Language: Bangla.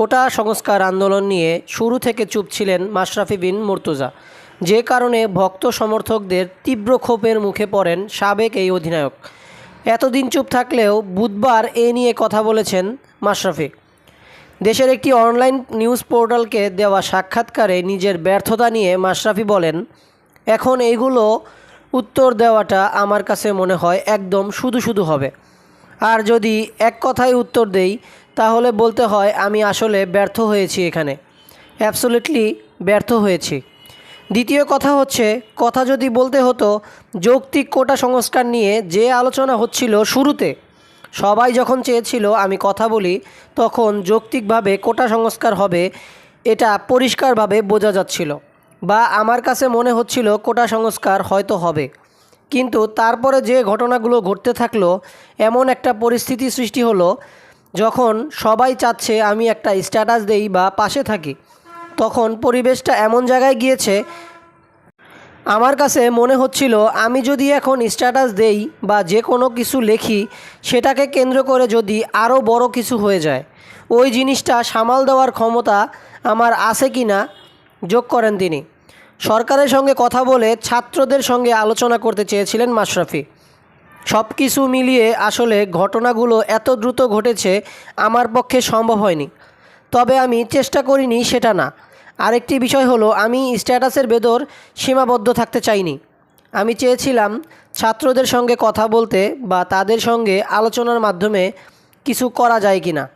কোটা সংস্কার আন্দোলন নিয়ে শুরু থেকে চুপ ছিলেন মাশরাফি বিন মুর্তজা। যে কারণে ভক্ত সমর্থকদের তীব্র ক্ষোভের মুখে পড়েন সাবেক এই অধিনায়ক। এতদিন চুপ থাকলেও বুধবার এ নিয়ে কথা বলেছেন মাশরাফি। দেশের একটি অনলাইন নিউজ পোর্টালকে দেওয়া সাক্ষাৎকারে নিজের ব্যর্থতা নিয়ে মাশরাফি বলেন, এখন এইগুলো উত্তর দেওয়াটা আমার কাছে মনে হয় একদম শুধু শুধু হবে। আর যদি এক কথায় উত্তর দেই তাহলে বলতে হয় আমি আসলে ব্যর্থ হয়েছি এখানে। অ্যাবসোলিটলি ব্যর্থ হয়েছি। দ্বিতীয় কথা হচ্ছে, কথা যদি বলতে হতো, যৌক্তিক কোটা সংস্কার নিয়ে যে আলোচনা হচ্ছিল শুরুতে, সবাই যখন চেয়েছিল আমি কথা বলি, তখন যৌক্তিকভাবে কোটা সংস্কার হবে, এটা পরিষ্কারভাবে বোঝা যাচ্ছিল বা আমার কাছে মনে হচ্ছিল কোটা সংস্কার হয়তো হবে। কিন্তু তারপরে যে ঘটনাগুলো ঘটতে থাকল, এমন একটা পরিস্থিতি সৃষ্টি হলো যখন সবাই চাচ্ছে আমি একটা স্ট্যাটাস দেই বা পাশে থাকি, তখন পরিবেশটা এমন জায়গায় গিয়েছে, আমার কাছে মনে হচ্ছিল আমি যদি এখন স্ট্যাটাস দেই বা যে কোনো কিছু লেখি, সেটাকে কেন্দ্র করে যদি আরও বড় কিছু হয়ে যায়, ওই জিনিসটা সামাল দেওয়ার ক্ষমতা আমার আছে কি না যোগ করেন তিনি। সরকারের সঙ্গে কথা বলে ছাত্রদের সঙ্গে আলোচনা করতে চেয়েছিলেন মাশরাফি। সব কিছু মিলিয়ে আসলে ঘটনাগুলো এত দ্রুত ঘটেছে, আমার পক্ষে সম্ভব হয়নি। তবে আমি চেষ্টা করিনি সেটা না। আরেকটি বিষয় হলো, আমি স্ট্যাটাসের ভেতর সীমাবদ্ধ থাকতে চাইনি। আমি চেয়েছিলাম ছাত্রদের সঙ্গে কথা বলতে বা তাদের সঙ্গে আলোচনার মাধ্যমে কিছু করা যায় কি না